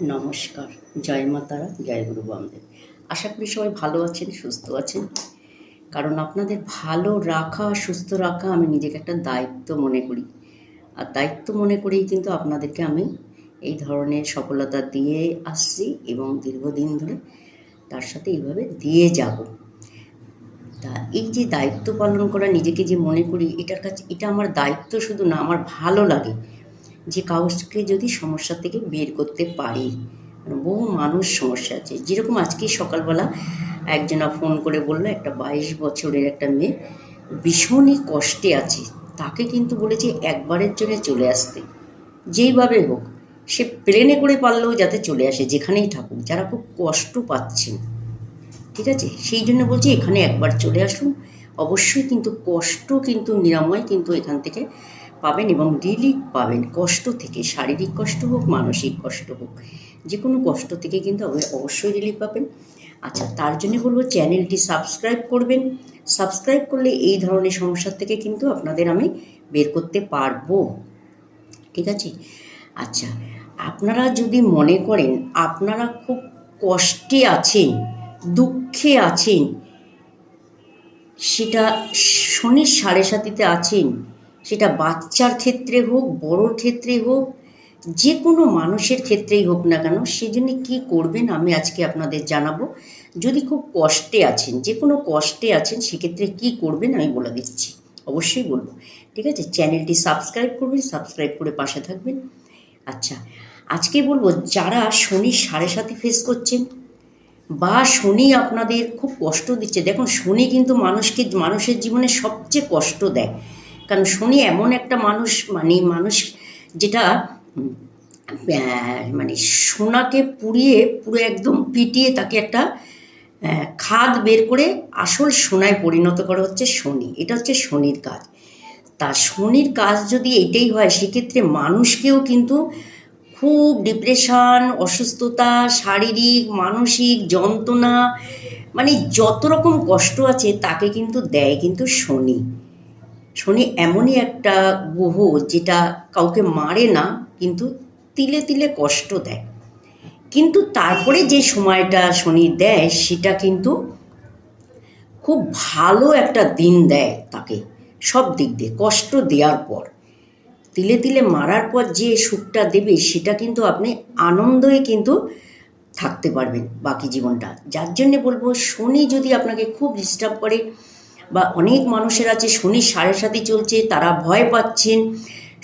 নমস্কার। জয় মা তারা, জয় গুরু বামদেব। আশা করি সবাই ভালো আছেন, সুস্থ আছেন। কারণ আপনাদের ভালো রাখা, সুস্থ রাখা আমি নিজেকে একটা দায়িত্ব মনে করি। আর দায়িত্ব মনে করেই কিন্তু আপনাদেরকে আমি এই ধরনের সফলতা দিয়ে আসছি এবং দীর্ঘদিন ধরে তার সাথে এইভাবে দিয়ে যাব। তা এই যে দায়িত্ব পালন করা, নিজেকে যে মনে করি, এটার কাছে, এটা আমার দায়িত্ব শুধু না, আমার ভালো লাগে। যে কাউকে যদি সমস্যা থেকে বের করতে পারি। বহু মানুষ সমস্যা আছে। যেরকম আজকে সকালবেলা একজনা ফোন করে বলল, একটা বাইশ বছরের একটা মেয়ে ভীষণই কষ্টে আছে। তাকে কিন্তু বলেছে একবারের জন্য চলে আসতে। যেইভাবে হোক, সে প্লেনে করে পারলেও যাতে চলে আসে, যেখানেই থাকুক। যারা খুব কষ্ট পাচ্ছেন, ঠিক আছে? সেই জন্য বলছি, এখানে একবার চলে আসুন। অবশ্যই কিন্তু কষ্ট কিন্তু নিরাময় কিন্তু এখান থেকে পাবেন এবং রিলিফ পাবেন। কষ্ট থেকে, শারীরিক কষ্ট হোক, মানসিক কষ্ট হোক যে কোনো কষ্ট থেকে কিন্তু অব- অবশ্যই রিলিফ পাবেন। আচ্ছা তার জন্য বলব চ্যানেলটি সাবস্ক্রাইব করবেন। সাবস্ক্রাইব করলে এই ধরনের সমস্যার থেকে কিন্তু আপনাদের আমি বের করতে পারব। ঠিক আছে? আচ্ছা আপনারা যদি মনে করেন আপনারা খুব কষ্টে আছেন, দুঃখে আছেন সেটা শনির সাড়ে সাতিতে আছেন, সেটা বাচ্চার ক্ষেত্রে হোক, বড়োর ক্ষেত্রে হোক যে কোনো মানুষের ক্ষেত্রেই হোক না কেন, সেজন্য কী করবেন আমি আজকে আপনাদের জানাব। যদি খুব কষ্টে আছেন যে কোনো কষ্টে আছেন, সেক্ষেত্রে কী করবেন আমি বলে দিচ্ছি। অবশ্যই বলব। ঠিক আছে? চ্যানেলটি সাবস্ক্রাইব করবেন, সাবস্ক্রাইব করে পাশে থাকবেন। আচ্ছা আজকে বলব, যারা শনি সাড়ে সাথে ফেস করছেন বা শনি আপনাদের খুব কষ্ট দিচ্ছে। দেখুন, শনি কিন্তু মানুষকে, মানুষের জীবনে সবচেয়ে কষ্ট দেয়। কারণ শনি এমন একটা মানুষ মানে মানুষ যেটা মানে সোনাকে পুড়িয়ে পুরো একদম পিটিয়ে তাকে একটা খাদ বের করে আসল সোনায় পরিণত করা হচ্ছে শনি। এটা হচ্ছে শনির কাজ। তা শনির কাজ যদি এটাই হয়, সেক্ষেত্রে মানুষকেও কিন্তু খুব ডিপ্রেশন অসুস্থতা, শারীরিক, মানসিক যন্ত্রণা মানে যত রকম কষ্ট আছে তাকে কিন্তু দেয় কিন্তু শনি। শনি এমনই একটা গ্রহ যেটা কাউকে মারে না, কিন্তু তিলে তিলে কষ্ট দেয়। কিন্তু তারপরে যে সময়টা শনি দেয় সেটা কিন্তু খুব ভালো একটা দিন দেয় তাকে। সব দিক দিয়ে কষ্ট দেওয়ার পর। তিলে তিলে মারার পর যে সুখটা দেবে, সেটা কিন্তু আপনি আনন্দে কিন্তু থাকতে পারবেন বাকি জীবনটা। যার জন্যে বলব, শনি যদি আপনাকে খুব ডিস্টার্ব করে বা অনেক মানুষের আছে, শনির সাড়ে সাথে চলছে, তারা ভয় পাচ্ছেন,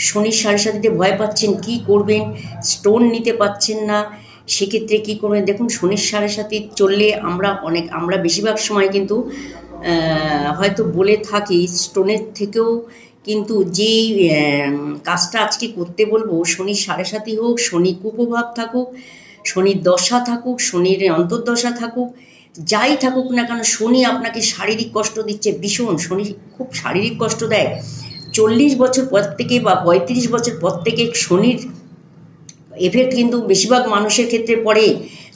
শনির সাড়ে সাথীতে ভয় পাচ্ছেন কি করবেন স্টোন নিতে পাচ্ছেন না, সেক্ষেত্রে কী করবেন? দেখুন, শনির সাড়ে সাথে চললে আমরা অনেক, আমরা বেশিরভাগ সময় কিন্তু হয়তো বলে থাকি স্টোনের থেকেও কিন্তু যেই কাজটা আজকে করতে বলব, শনির সাড়ে সাথী হোক, শনি কুপ্রভাব থাকুক, শনির দশা থাকুক, শনির অন্তর্দশা থাকুক, যাই থাকুক না কেন, শনি আপনাকে শারীরিক কষ্ট দিচ্ছে ভীষণ। শনি খুব শারীরিক কষ্ট দেয়। চল্লিশ বছর পর থেকে বা পঁয়ত্রিশ বছর পর থেকে শনির এফেক্ট কিন্তু বেশিরভাগ মানুষের ক্ষেত্রে পড়ে।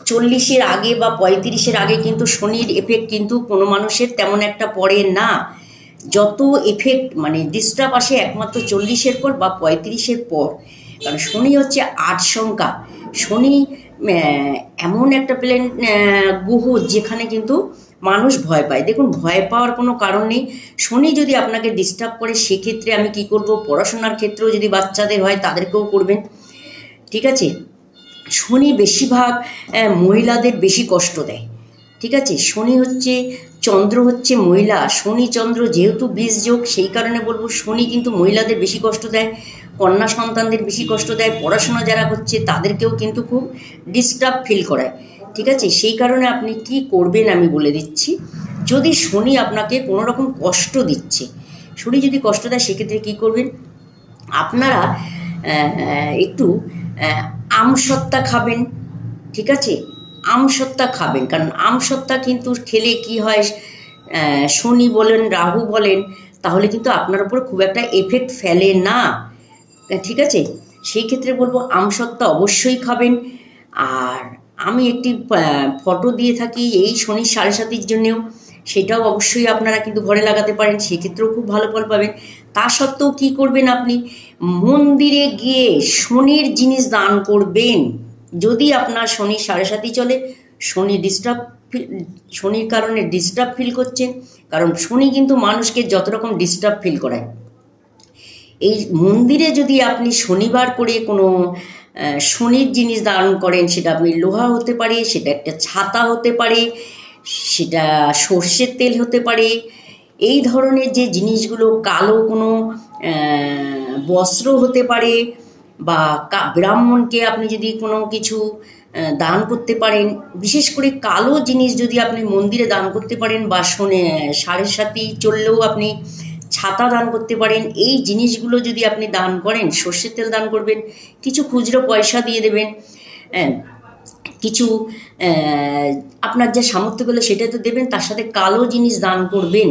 চল্লিশের আগে বা পঁয়ত্রিশের আগে কিন্তু শনির এফেক্ট কিন্তু কোনো মানুষের তেমন একটা পড়ে না। যত এফেক্ট মানে ডিস্টার্ব আসে একমাত্র চল্লিশের পর বা পঁয়ত্রিশের পর, কারণ শনি হচ্ছে আট সংখ্যা। শনি এমন একটা প্লেন গ্রহ যেখানে কিন্তু মানুষ ভয় পায়। দেখুন, ভয় পাওয়ার কোনো কারণ নেই। শনি যদি আপনাকে ডিস্টার্ব করে, সেক্ষেত্রে আমি কি করব? পড়াশোনার ক্ষেত্রেও যদি বাচ্চাদের হয়, তাদেরকেও করবেন। ঠিক আছে? শনি বেশিরভাগ মহিলাদের বেশি কষ্ট দেয়। ঠিক আছে? শনি হচ্ছে চন্দ্র হচ্ছে মহিলা। শনি চন্দ্র যেহেতু বীজ যোগ সেই কারণে বলব শনি কিন্তু মহিলাদের বেশি কষ্ট দেয়, কন্যা সন্তানদের বেশি কষ্ট দেয়, পড়াশোনা যারা হচ্ছে তাদেরকেও কিন্তু খুব ডিস্টার্ব ফিল করায়। ঠিক আছে? সেই কারণে আপনি কি করবেন আমি বলে দিচ্ছি, যদি শনি আপনাকে কোনো রকম কষ্ট দিচ্ছে, শনি যদি কষ্ট দেয় সেক্ষেত্রে কী করবেন? আপনারা একটু আমসত্ত্বা খাবেন, ঠিক আছে? আমসত্ত্বা খাবেন। কারণ আমসত্ত্বা কিন্তু খেলে কি হয় শনি বলেন, রাহু বলেন, তাহলে কিন্তু আপনার উপর খুব একটা এফেক্ট ফেলে না। ঠিক আছে? সেই ক্ষেত্রে বলব আমসত্ত্বা অবশ্যই খাবেন। আর আমি একটি ফটো দিয়ে থাকি এই শনির সাড়ে সাতির জন্যেও। সেটাও অবশ্যই আপনারা কিন্তু ঘরে লাগাতে পারেন সেক্ষেত্রেও খুব ভালো ফল পাবেন। তা সত্ত্বেও কী করবেন আপনি? মন্দিরে গিয়ে শনির জিনিস দান করবেন। যদি আপনার শনি সাড়ে সাতই চলে, শনি ডিস্টার্ব শনির কারণে ডিস্টার্ব ফিল করছেন, কারণ শনি কিন্তু মানুষকে যত রকম ডিস্টার্ব ফিল করায়। এই মন্দিরে যদি আপনি শনিবার করে কোনো শনির জিনিস দান করেন, সেটা আপনি লোহা হতে পারে, সেটা একটা ছাতা হতে পারে, সেটা সর্ষের তেল হতে পারে, এই ধরনের যে জিনিসগুলো, কালো কোনো বস্ত্র হতে পারে বা ব্রাহ্মণকে আপনি যদি কোনো কিছু দান করতে পারেন, বিশেষ করে কালো জিনিস যদি আপনি মন্দিরে দান করতে পারেন বা শোনে, সাড়ে সাতি চললেও আপনি ছাতা দান করতে পারেন, এই জিনিসগুলো যদি আপনি দান করেন, সর্ষের তেল দান করবেন, কিছু খুচরো পয়সা দিয়ে দেবেন হ্যাঁ কিছু আপনার যা সামর্থ্যগুলো সেটা তো দেবেন, তার সাথে কালো জিনিস দান করবেন,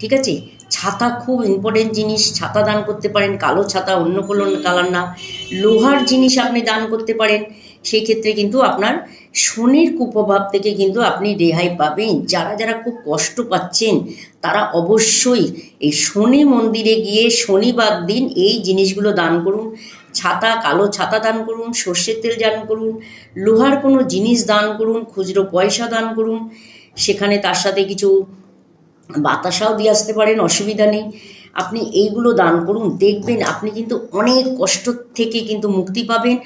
ঠিক আছে? ছাতা খুব ইম্পর্টেন্ট জিনিস ছাতা দান করতে পারেন কালো ছাতা অন্য কোনো কালার না। লোহার জিনিস আপনি দান করতে পারেন। সেই ক্ষেত্রে কিন্তু আপনার শনির কুপ্রভাব থেকে কিন্তু আপনি রেহাই পাবেন। যারা যারা খুব কষ্ট পাচ্ছেন তারা অবশ্যই এই শনি মন্দিরে গিয়ে শনিবার দিন এই জিনিসগুলো দান করুন। ছাতা কালো ছাতা দান করুন সর্ষের তেল দান করুন লোহার কোনো জিনিস দান করুন খুচরো পয়সা দান করুন। সেখানে তার সাথে কিছু বাতাসাও দিয়ে আসতে পারেন, অসুবিধা নেই। আপনি এইগুলো দান করুন, দেখবেন আপনি কিন্তু অনেক কষ্ট থেকে কিন্তু মুক্তি পাবেন।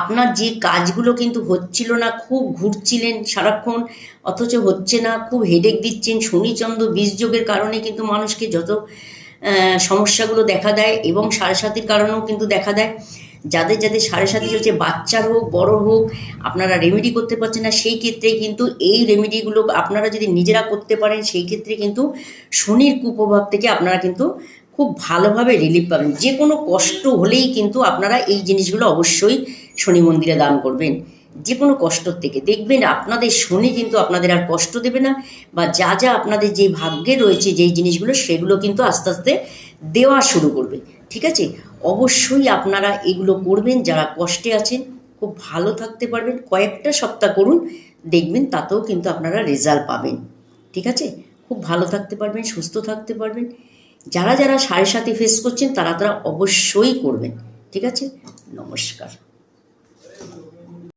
আপনার যে কাজগুলো কিন্তু হচ্ছিল না, খুব ঘুরছিলেন সারাক্ষণ, অথচ হচ্ছে না, খুব হেডেক দিচ্ছেন। শনিচন্দ্র বীজযোগের কারণে কিন্তু মানুষকে যত সমস্যাগুলো দেখা দেয় এবং সাড়ে সাতির কারণেও কিন্তু দেখা দেয়। যাদের যাদের সাড়ে সাথে চলছে, বাচ্চার হোক, বড় হোক, আপনারা রেমেডি করতে পারছেন না, সেই ক্ষেত্রে কিন্তু এই রেমেডিগুলো আপনারা যদি নিজেরা করতে পারেন, সেই ক্ষেত্রে কিন্তু শনির কুপ্রভাব থেকে আপনারা কিন্তু খুব ভালোভাবে রিলিফ পাবেন। যে কোনো কষ্ট হলেই কিন্তু আপনারা এই জিনিসগুলো অবশ্যই শনি মন্দিরে দান করবেন। যে কোনো কষ্টর থেকে। দেখবেন আপনাদের শনি কিন্তু আপনাদের আর কষ্ট দেবে না বা যা যা আপনাদের যে ভাগ্যে রয়েছে যেই জিনিসগুলো, সেগুলো কিন্তু আস্তে আস্তে দেওয়া শুরু করবে। ঠিক আছে? অবশ্যই আপনারা এগুলো করবেন, যারা কষ্টে আছেন, খুব ভালো থাকতে পারবেন। কয়েকটা সপ্তাহ করুন, দেখবেন তাতেও কিন্তু আপনারা রেজাল্ট পাবেন। ঠিক আছে? খুব ভালো থাকতে পারবেন, সুস্থ থাকতে পারবেন। যারা যারা সাড়ে সাথে ফেস করছেন, তারা তারা অবশ্যই করবেন। ঠিক আছে? নমস্কার।